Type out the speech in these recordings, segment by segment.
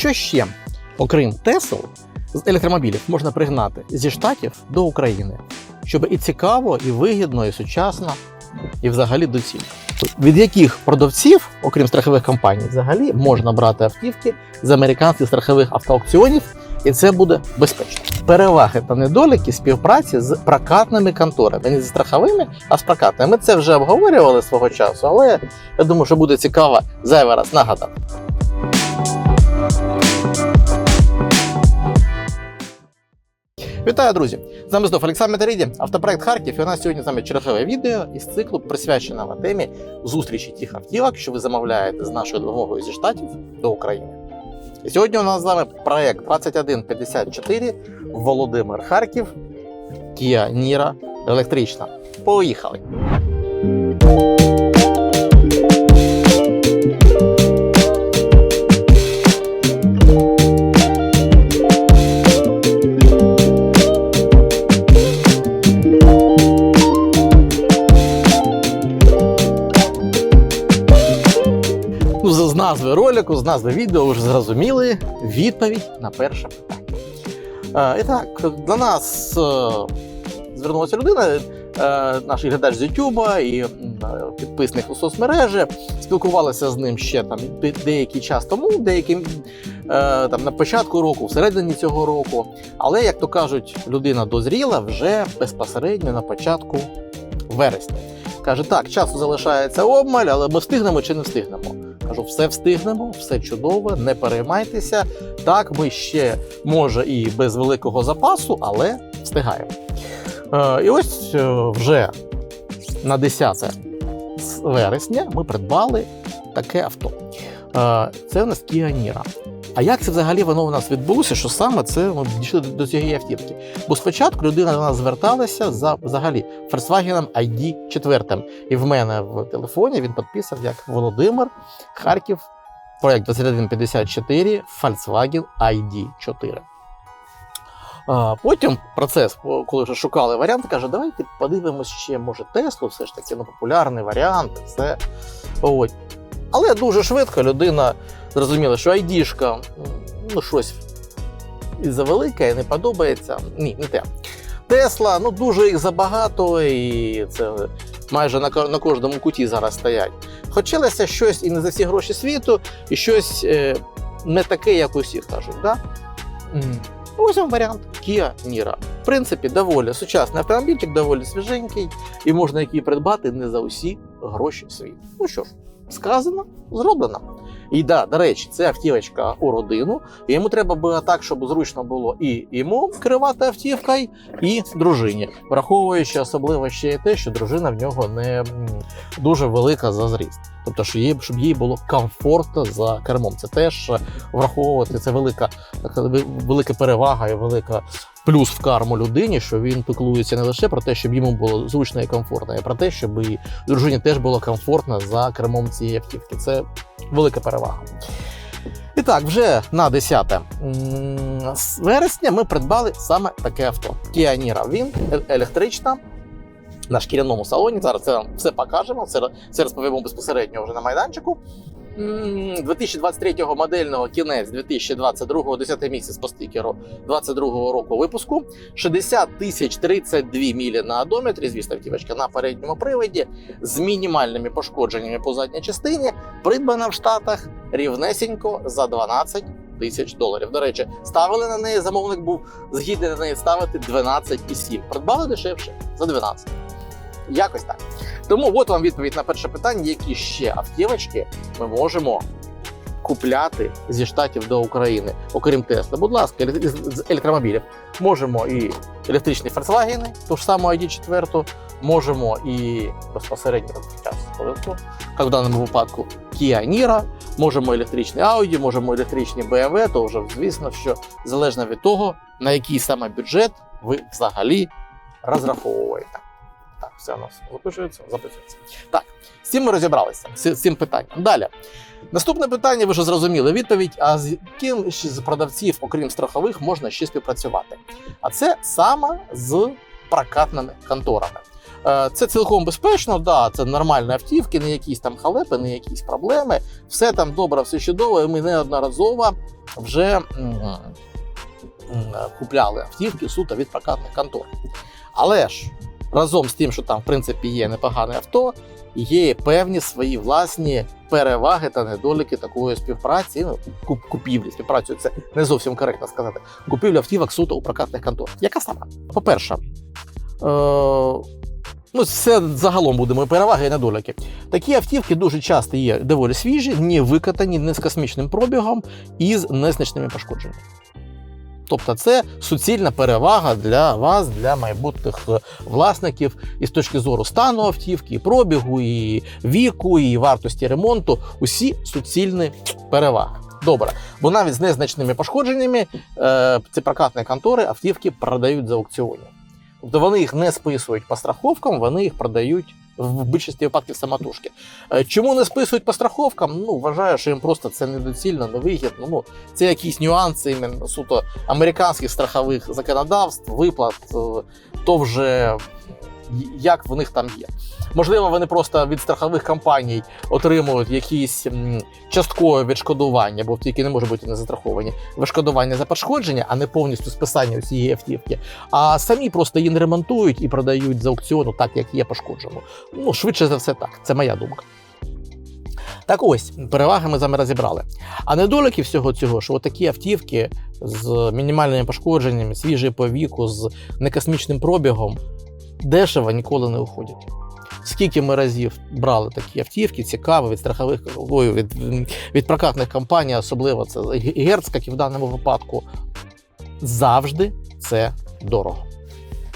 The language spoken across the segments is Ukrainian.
що ще, окрім Тесл, з електромобілів можна пригнати зі штатів до України, щоб і цікаво, і вигідно, і сучасно, і взагалі доцільно. Від яких продавців, окрім страхових компаній, взагалі можна брати автівки з американських страхових автоаукціонів, і це буде безпечно. Переваги та недоліки співпраці з прокатними конторами, не зі страховими, а з прокатними. Ми це вже обговорювали свого часу, але я думаю, що буде цікаво зайвий раз нагадати. Вітаю, друзі! З нами знов Олександр Метаріді, автопроект Харків. І у нас сьогодні з вами чергове відео із циклу, присвяченого темі зустрічі тих автівок, що ви замовляєте з нашою допомогою зі штатів до України. І сьогодні у нас з вами проект 2154 Володимир Харків, Kia Niro електрична. Поїхали! Назви ролику, з назви відео вже зрозуміли відповідь на перше питання. Е, і так, до нас е, звернулася людина, е, наш глядач з Ютуба і підписник у соцмережі. Спілкувалися з ним ще там деякий час тому, деякий е, там на початку року, всередині цього року. Але, як то кажуть, людина дозріла вже безпосередньо на початку вересня. Каже, так, часу залишається обмаль, але ми встигнемо чи не встигнемо. Кажу, все встигнемо, все чудово, не переймайтеся. Так, ми ще, може, і без великого запасу, але встигаємо. Е, і ось е, вже на 10 вересня ми придбали таке авто. Е, це у нас Kia. А як це взагалі воно у нас відбулося? Що саме це ми дійшли до, до цієї автівки? Бо спочатку людина до нас зверталася за взагалі Volkswagen ID 4. І в мене в телефоні він підписав як Володимир Харків, проект 2154 Volkswagen ID 4. Потім процес, коли вже шукали варіант, каже, давайте подивимось ще, може, Теслу, все ж таки, ну, популярний варіант, все. От. Але дуже швидко людина зрозуміла, що айдішка, ну, щось і завелике, і не подобається. Ні, не те. Тесла, ну дуже їх забагато, і це майже на, на кожному куті зараз стоять. Хотілося щось і не за всі гроші світу, і щось е, не таке, як усі кажуть. Да? М. Ось вам варіант Kia Niro. В принципі, доволі сучасний автомобільчик, доволі свіженький, і можна який придбати не за усі гроші світу. Ну що ж, сказано, зроблено. І да, до речі, це автівочка у родину. І йому треба було так, щоб зручно було і йому керувати автівкою, і дружині, враховуючи особливо ще й те, що дружина в нього не дуже велика за зріст. Тобто, що їй, щоб їй було комфортно за кермом. Це теж е, враховувати це велика, велика перевага і велика плюс в карму людині, що він піклується не лише про те, щоб йому було зручно і комфортно, а про те, щоб і дружині теж було комфортно за кермом цієї автівки. Це велика перевага. І так, вже на 10 вересня ми придбали саме таке авто. Kia Niro. Він е- електрична. На шкіряному салоні. Зараз це все покажемо. Це, це розповімо безпосередньо вже на майданчику. М, 2023 модельного кінець 2022 10 місяць по стикеру 22 року випуску. 60 тисяч 32 мілі на одометрі, звісно, автівочка на передньому приводі з мінімальними пошкодженнями по задній частині. Придбана в Штатах рівнесенько за 12 тисяч доларів. До речі, ставили на неї, замовник був згідний на неї ставити 12,7. Придбали дешевше за 12. Якось так. Тому от вам відповідь на перше питання, які ще автівочки ми можемо купляти зі штатів до України, окрім Тесла. Будь ласка, з електромобілів. Можемо і електричні Volkswagen, ту ж саму ID4, можемо і безпосередньо час як в даному випадку Kia Niro, можемо електричний Audi, можемо електричні BMW, то вже звісно, що залежно від того, на який саме бюджет ви взагалі розраховуєте. Все у нас записується, записується. Так, з цим ми розібралися, з цим питанням. Далі. Наступне питання, ви вже зрозуміли відповідь. А з ким з продавців, окрім страхових, можна ще співпрацювати? А це саме з прокатними конторами. Е, Це цілком безпечно, да, це нормальні автівки, не якісь там халепи, не якісь проблеми. Все там добре, все чудово. і Ми неодноразово вже купляли автівки суто від прокатних контор. Але ж разом з тим, що там в принципі є непогане авто, є певні свої власні переваги та недоліки такої співпраці. Ну, куп- купівлі, співпрацю це не зовсім коректно сказати. Купівля автівок суто у прокатних контор. Яка сама? По-перше, е- ну, все загалом будемо переваги і недоліки. Такі автівки дуже часто є доволі свіжі, не викатані, не з космічним пробігом і з незначними пошкодженнями. Тобто це суцільна перевага для вас, для майбутніх е, власників і з точки зору стану автівки, і пробігу, і віку, і вартості ремонту. Усі суцільні переваги. Добре, бо навіть з незначними пошкодженнями е, ці прокатні контори автівки продають за аукціонів. Тобто вони їх не списують по страховкам, вони їх продають в більшості випадків самотужки. Е, Чому не списують по страховкам? Ну, вважаю, що їм просто це недоцільно, невигідно. Ну, це якісь нюанси іменно суто американських страхових законодавств, виплат, е, то вже як в них там є. Можливо, вони просто від страхових компаній отримують якісь часткове відшкодування, бо тільки не може бути не застраховані відшкодування за пошкодження, а не повністю списання усієї автівки. А самі просто її не ремонтують і продають з аукціону так, як є пошкоджено. Ну, швидше за все так. Це моя думка. Так ось, переваги ми з вами розібрали. А недоліки всього цього, що такі автівки з мінімальними пошкодженнями, свіжі по віку, з некосмічним пробігом, дешево ніколи не уходять. Скільки ми разів брали такі автівки, цікаві від страхових ой, від, від прокатних компаній, особливо це Герц, як і в даному випадку, завжди це дорого.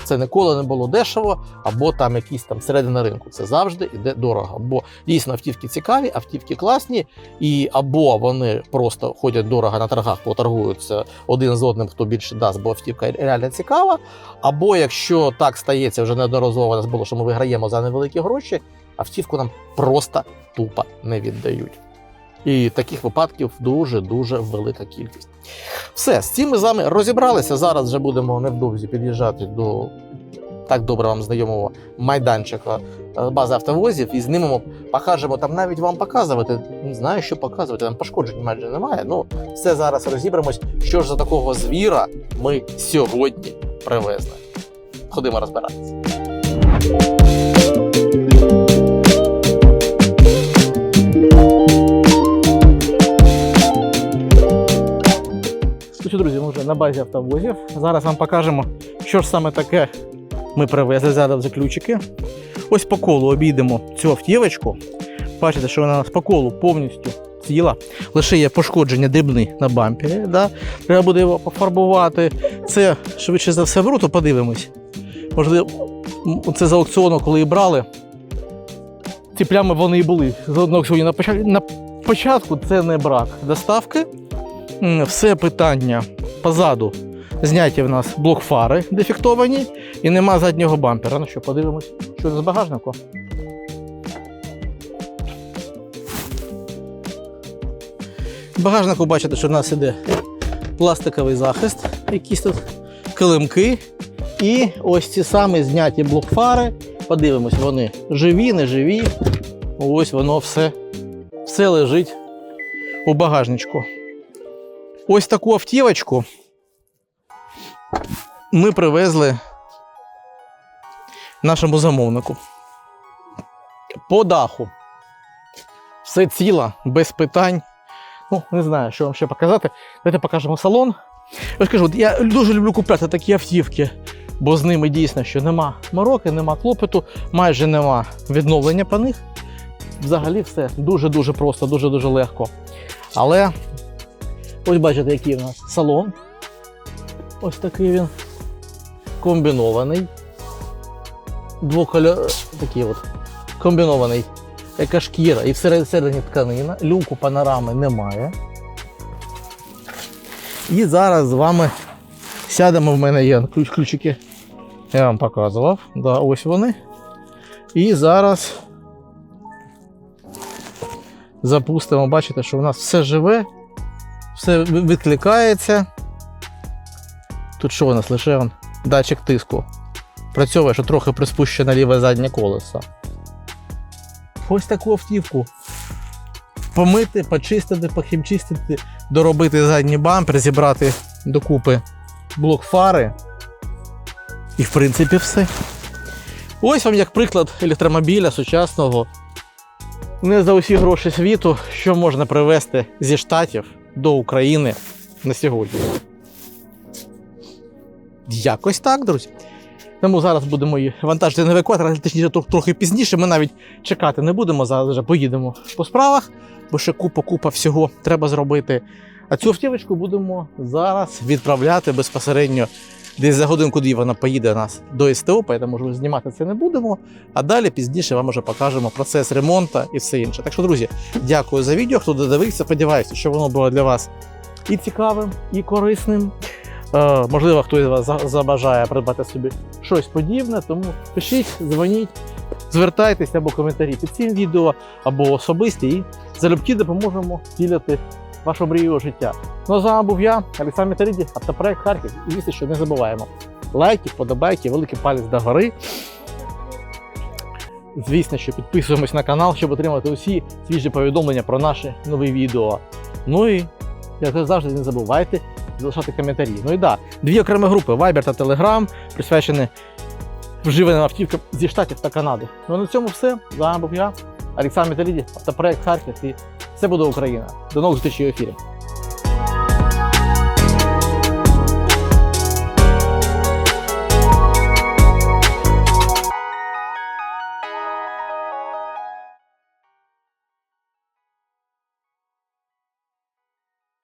Це ніколи не було дешево, або там якісь там середина ринку. Це завжди йде дорого. Бо дійсно автівки цікаві, автівки класні, і або вони просто ходять дорого на торгах, поторгуються один з одним, хто більше дасть, бо автівка реально цікава. Або якщо так стається, вже неодноразово нас було, що ми виграємо за невеликі гроші, автівку нам просто тупо не віддають. І таких випадків дуже-дуже велика кількість. Все, з цим ми з вами розібралися. Зараз вже будемо невдовзі під'їжджати до так добре вам знайомого майданчика е, бази автовозів і знімемо, покажемо там навіть вам показувати. Не знаю, що показувати, там пошкоджень майже немає. Ну, все зараз розібремось, що ж за такого звіра ми сьогодні привезли. Ходимо розбиратися. На базі автовозів. Зараз вам покажемо, що ж саме таке ми привезли. Зараз вже ключики. Ось по колу обійдемо цю автівочку. Бачите, що вона у нас по колу повністю ціла. Лише є пошкодження дрібні на бампері. Да? Треба буде його пофарбувати. Це швидше за все вру, то подивимось. Можливо, це за аукціону, коли і брали. Ці плями вони і були. З одного аукціону на початку, на початку це не брак доставки. Все питання позаду. Зняті в нас блок фари дефектовані і нема заднього бампера. Ну що, подивимось, що з багажнику. В багажнику бачите, що в нас іде пластиковий захист, якісь тут килимки. І ось ці самі зняті блок фари. Подивимось, вони живі, не живі. Ось воно все, все лежить у багажничку. Ось таку автівочку ми привезли нашому замовнику. По даху. Все ціло, без питань. Ну, не знаю, що вам ще показати. Давайте покажемо салон. Я ж кажу, я дуже люблю купляти такі автівки, бо з ними дійсно, що нема мороки, нема клопоту, майже нема відновлення по них. Взагалі все дуже-дуже просто, дуже-дуже легко. Але ось бачите, який у нас салон. Ось такий він. Комбінований. Двокольор... Такий от. Комбінований. Яка шкіра і всередині тканина. Люку панорами немає. І зараз з вами сядемо. В мене є ключ ключики. Я вам показував. Да, ось вони. І зараз запустимо. Бачите, що у нас все живе, все відкликається. Тут що у нас лише он, датчик тиску. працьовує, що трохи приспущене ліве заднє колесо. Ось таку автівку. Помити, почистити, похімчистити, доробити задній бампер, зібрати докупи блок фари. І в принципі все. Ось вам як приклад електромобіля сучасного. Не за усі гроші світу, що можна привезти зі Штатів до України на сьогодні. Якось так, друзі. Тому зараз будемо її вантажити на евакуатор, точніше трохи пізніше. Ми навіть чекати не будемо. Зараз вже поїдемо по справах, бо ще купа-купа всього треба зробити. А цю автівочку будемо зараз відправляти безпосередньо десь за годинку дві вона поїде нас до СТО, тому вже знімати це не будемо. А далі пізніше вам вже покажемо процес ремонту і все інше. Так що, друзі, дякую за відео. Хто додивився, сподіваюся, що воно було для вас і цікавим, і корисним. Е, можливо, хтось з вас забажає придбати собі щось подібне, тому пишіть, дзвоніть, звертайтеся або коментарі під цим відео, або особисті, і залюбки допоможемо втілити вашу мрію життя. Ну а з вами був я, Олександр Металіді, автопроект Харків. І звісно, що не забуваємо. Лайки, вподобайки, великий палець до гори. Звісно, що підписуємось на канал, щоб отримати усі свіжі повідомлення про наші нові відео. Ну і як завжди, не забувайте залишати коментарі. Ну і да, дві окремі групи Viber та Telegram, присвячені вживаним автівкам зі Штатів та Канади. Ну а на цьому все. З вами був я, Олександр Металіді, автопроект Харків і все буде Україна. До нових зустрічей в ефірі.